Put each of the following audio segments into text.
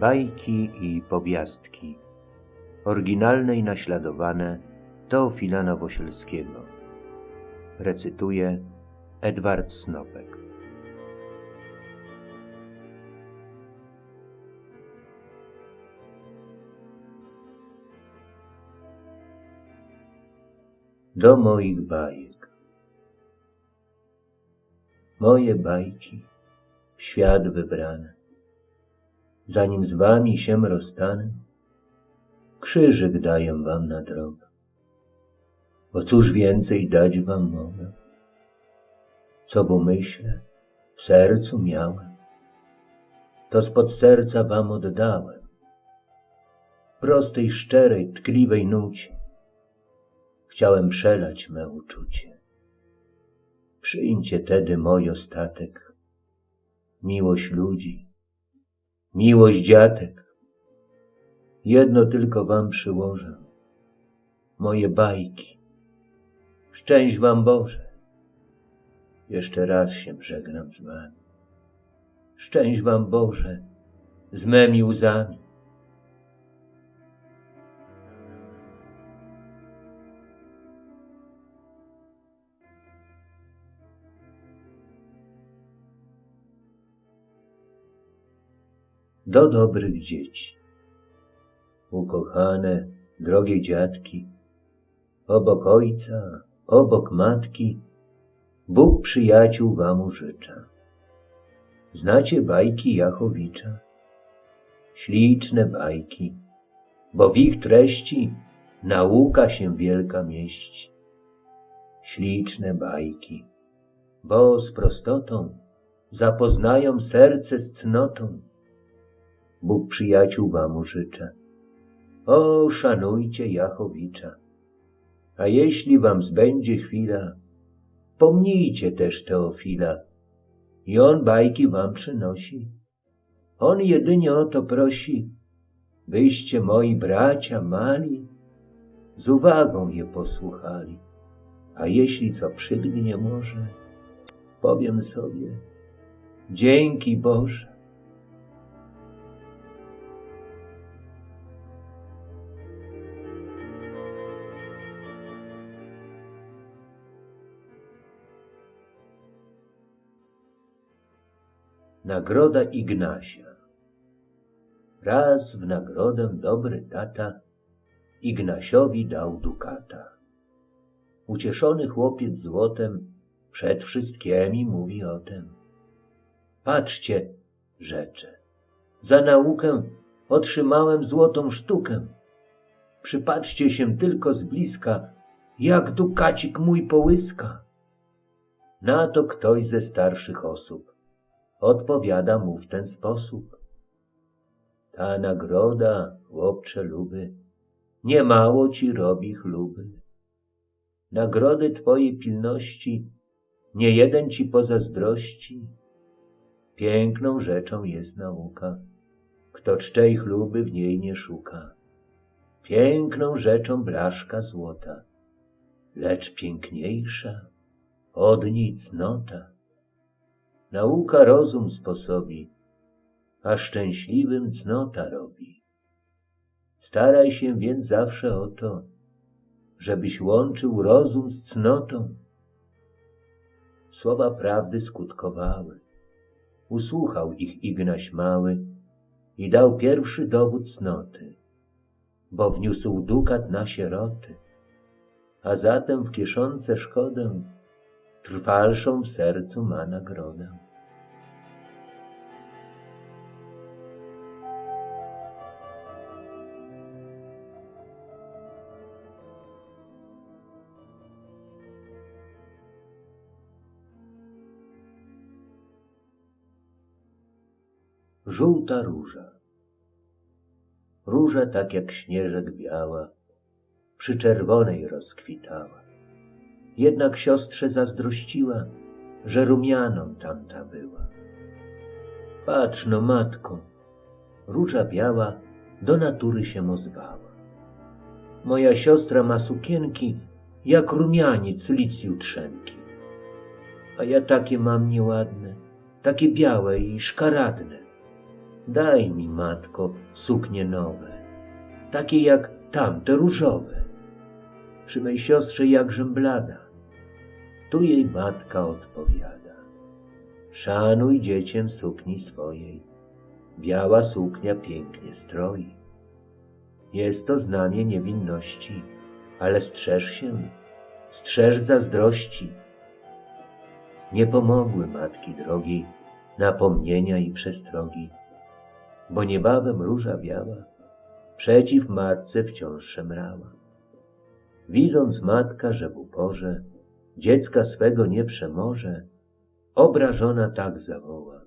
Bajki i powiastki. Oryginalne i naśladowane Teofila Nowosielskiego. Recytuje Edward Snopek. Do moich bajek. Moje bajki, świat wybrane. Zanim z wami się rozstanę, krzyżyk daję wam na drogę. Bo cóż więcej dać wam mogę? Co w umyśle, w sercu miałem, to spod serca wam oddałem. W prostej, szczerej, tkliwej nucie chciałem przelać me uczucie. Przyjmcie tedy mój ostatek, miłość ludzi, miłość dziatek. Jedno tylko wam przyłożę, moje bajki. Szczęść wam Boże. Jeszcze raz się żegnam z wami. Szczęść wam Boże z memi łzami. Do dobrych dzieci. Ukochane, drogie dziadki, obok ojca, obok matki, Bóg przyjaciół wam użycza. Znacie bajki Jachowicza? Śliczne bajki, bo w ich treści nauka się wielka mieści. Śliczne bajki, bo z prostotą zapoznają serce z cnotą Bóg przyjaciół wam użycza. O, szanujcie Jachowicza. A jeśli wam zbędzie chwila, pomnijcie też Teofila. I on bajki wam przynosi. On jedynie o to prosi, byście moi bracia mali z uwagą je posłuchali. A jeśli co przydgnie może, powiem sobie, dzięki Boże. Nagroda Ignasia. Raz w nagrodę dobry tata Ignasiowi dał dukata. Ucieszony chłopiec złotem przed wszystkimi mówi o tem. Patrzcie, rzecze, za naukę otrzymałem złotą sztukę. Przypatrzcie się tylko z bliska, jak dukacik mój połyska. Na to ktoś ze starszych osób odpowiada mu w ten sposób. Ta nagroda, chłopcze luby, niemało ci robi chluby. Nagrody twojej pilności nie jeden ci pozazdrości. Piękną rzeczą jest nauka, kto czczej chluby w niej nie szuka. Piękną rzeczą blaszka złota, lecz piękniejsza od niej cnota. Nauka rozum sposobi, a szczęśliwym cnota robi. Staraj się więc zawsze o to, żebyś łączył rozum z cnotą. Słowa prawdy skutkowały. Usłuchał ich Ignaś mały i dał pierwszy dowód cnoty, bo wniósł dukat na sieroty, a zatem w kieszonce szkodę trwalszą w sercu ma nagrodę. Żółta róża. Róża tak jak śnieżek biała, przy czerwonej rozkwitała. Jednak siostrze zazdrościła, że rumianą tamta była. Patrz no, matko, róża biała do natury się ozwała. Moja siostra ma sukienki, jak rumianiec lic jutrzenki. A ja takie mam nieładne, takie białe i szkaradne. Daj mi, matko, suknie nowe, takie jak tamte różowe. Przy mej siostrze jakżem blada. Tu jej matka odpowiada. Szanuj dzieciem sukni swojej. Biała suknia pięknie stroi. Jest to znamie niewinności, ale strzeż się, strzeż zazdrości. Nie pomogły matki drogi, napomnienia i przestrogi, bo niebawem róża biała przeciw matce wciąż szemrała. Widząc matka, że w uporze dziecka swego nie przemoże, obrażona tak zawoła.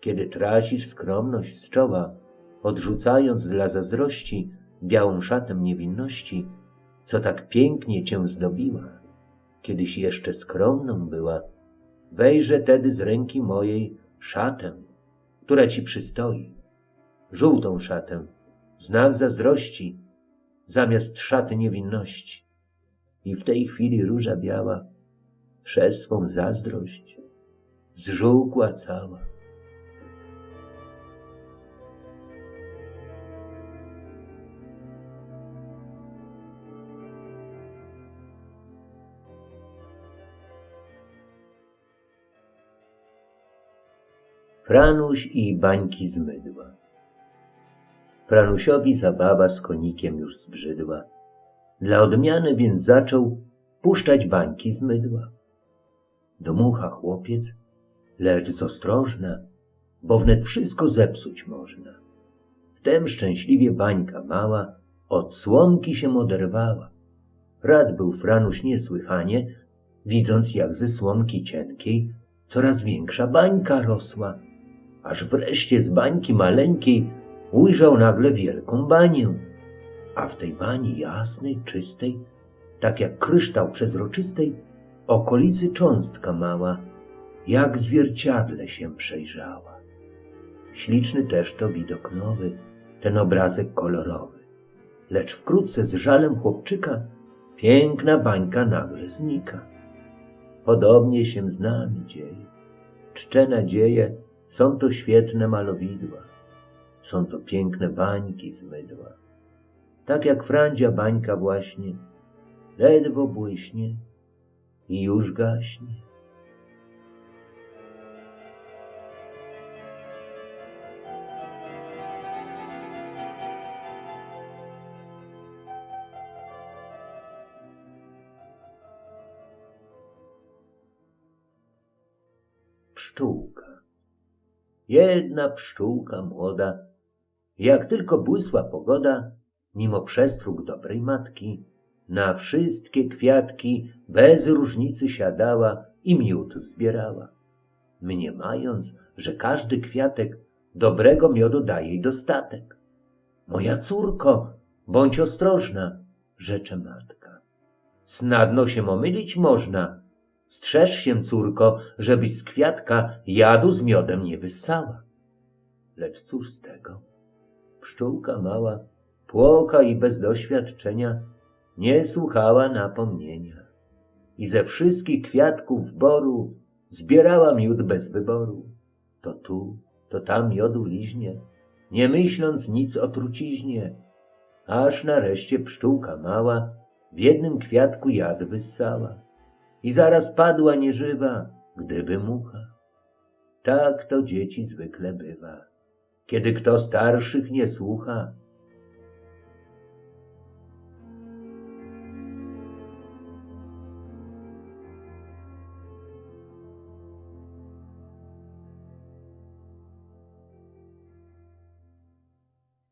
Kiedy tracisz skromność z czoła, odrzucając dla zazdrości białą szatę niewinności, co tak pięknie cię zdobiła, kiedyś jeszcze skromną była, wejrze tedy z ręki mojej szatę, która ci przystoi, żółtą szatę, znak zazdrości, zamiast szaty niewinności. I w tej chwili róża biała przez swą zazdrość zżółkła cała. Franuś i bańki z mydła. Franusiowi zabawa z konikiem już zbrzydła. Dla odmiany więc zaczął puszczać bańki z mydła. Domucha chłopiec, lecz z ostrożna, bo wnet wszystko zepsuć można. Wtem szczęśliwie bańka mała od słomki się oderwała. Rad był Franuś niesłychanie, widząc jak ze słomki cienkiej coraz większa bańka rosła, aż wreszcie z bańki maleńkiej ujrzał nagle wielką banię, a w tej bani jasnej, czystej, tak jak kryształ przezroczystej, okolicy cząstka mała, jak zwierciadle się przejrzała. Śliczny też to widok nowy, ten obrazek kolorowy. Lecz wkrótce z żalem chłopczyka piękna bańka nagle znika. Podobnie się z nami dzieje. Czcze nadzieje są to świetne malowidła. Są to piękne bańki z mydła. Tak jak Frandzia bańka właśnie, ledwo błyśnie i już gaśnie. Pszczółka. Jedna pszczółka młoda, jak tylko błysła pogoda, mimo przestróg dobrej matki, na wszystkie kwiatki bez różnicy siadała i miód zbierała, mniemając, że każdy kwiatek dobrego miodu daje jej dostatek. Moja córko, bądź ostrożna, rzecze matka. Snadno się omylić można. Strzeż się, córko, żebyś z kwiatka jadu z miodem nie wyssała. Lecz cóż z tego? Pszczółka mała, płoka i bez doświadczenia, nie słuchała napomnienia. I ze wszystkich kwiatków boru zbierała miód bez wyboru. To tu, to tam miodu liźnie, nie myśląc nic o truciźnie, aż nareszcie pszczółka mała w jednym kwiatku jad wyssała i zaraz padła nieżywa, gdyby mucha. Tak to dzieci zwykle bywa, kiedy kto starszych nie słucha.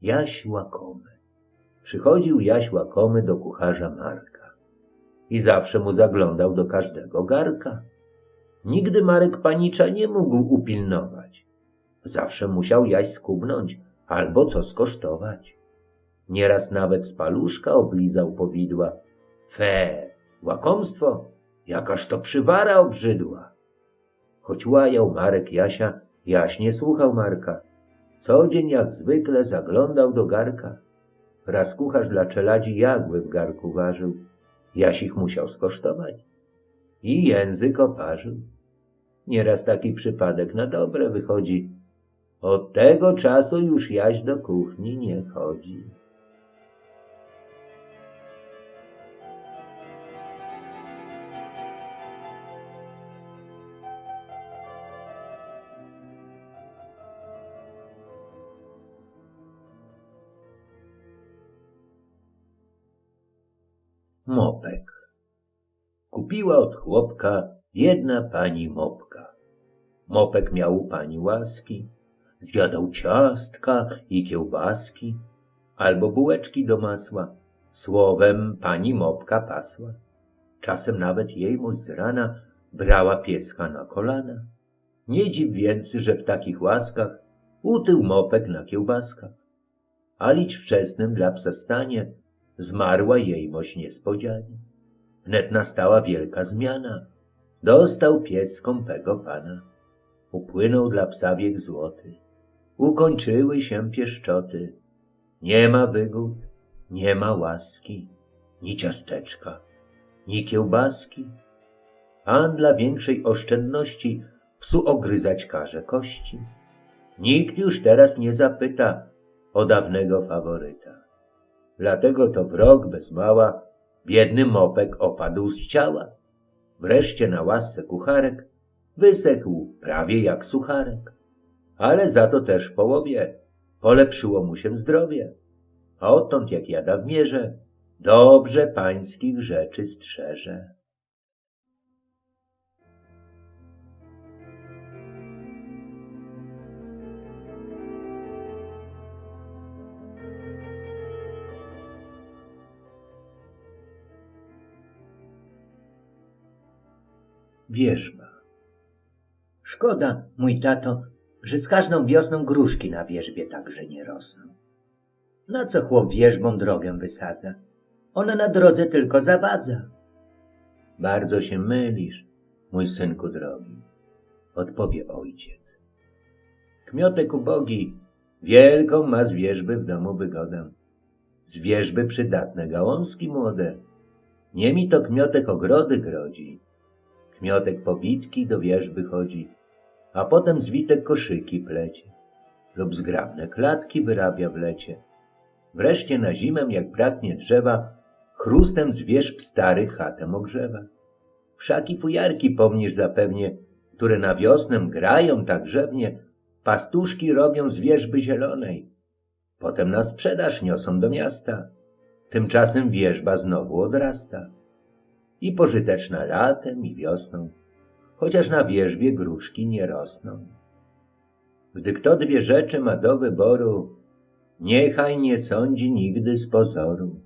Jaś łakomy. Przychodził Jaś łakomy do kucharza Marka i zawsze mu zaglądał do każdego garka. Nigdy Marek panicza nie mógł upilnować. Zawsze musiał Jaś skubnąć albo co skosztować. Nieraz nawet z paluszka oblizał powidła. Fe, łakomstwo, jakaż to przywara obrzydła. Choć łajał Marek Jasia, Jaś nie słuchał Marka. Co dzień jak zwykle zaglądał do garka. Raz kucharz dla czeladzi jagły w garku ważył. Jaś ich musiał skosztować. I język oparzył. Nieraz taki przypadek na dobre wychodzi. Od tego czasu już jaś do kuchni nie chodzi. Mopek. Kupiła od chłopka jedna pani mopka. Mopek miał u pani łaski, zjadał ciastka i kiełbaski, albo bułeczki do masła. Słowem pani mopka pasła. Czasem nawet jejmość z rana brała pieska na kolana. Nie dziw więc, że w takich łaskach utył mopek na kiełbaskach. A wczesnym dla psa stanie zmarła jejmość niespodzianie. Wnet nastała wielka zmiana. Dostał pies skąpego pana. Upłynął dla psa wiek złoty. Ukończyły się pieszczoty. Nie ma wygód, nie ma łaski, ni ciasteczka, ni kiełbaski. Pan dla większej oszczędności psu ogryzać każe kości. Nikt już teraz nie zapyta o dawnego faworyta. Dlatego to wrog bez mała biedny mopek opadł z ciała. Wreszcie na łasce kucharek wysechł prawie jak sucharek. Ale za to też w połowie polepszyło mu się zdrowie. A odtąd jak jada w mierze, dobrze pańskich rzeczy strzeże. Wierzba. Szkoda, mój tato, że z każdą wiosną gruszki na wierzbie także nie rosną. Na co chłop wierzbą drogę wysadza? Ona na drodze tylko zawadza. Bardzo się mylisz, mój synku drogi, odpowie ojciec. Kmiotek ubogi, wielką ma z wierzby w domu wygodę. Z wierzby przydatne gałązki młode. Nie mi to kmiotek ogrody grodzi. Kmiotek powitki do wierzby chodzi, a potem zwitek koszyki plecie. Lub zgrabne klatki wyrabia w lecie. Wreszcie na zimę, jak braknie drzewa, chrustem z wierzb starych chatę ogrzewa. Wszaki fujarki pomnisz zapewnie, które na wiosnę grają tak grzewnie, pastuszki robią z wierzby zielonej. Potem na sprzedaż niosą do miasta. Tymczasem wierzba znowu odrasta. I pożyteczna latem i wiosną, chociaż na wierzbie gruszki nie rosną. Gdy kto dwie rzeczy ma do wyboru, niechaj nie sądzi nigdy z pozoru.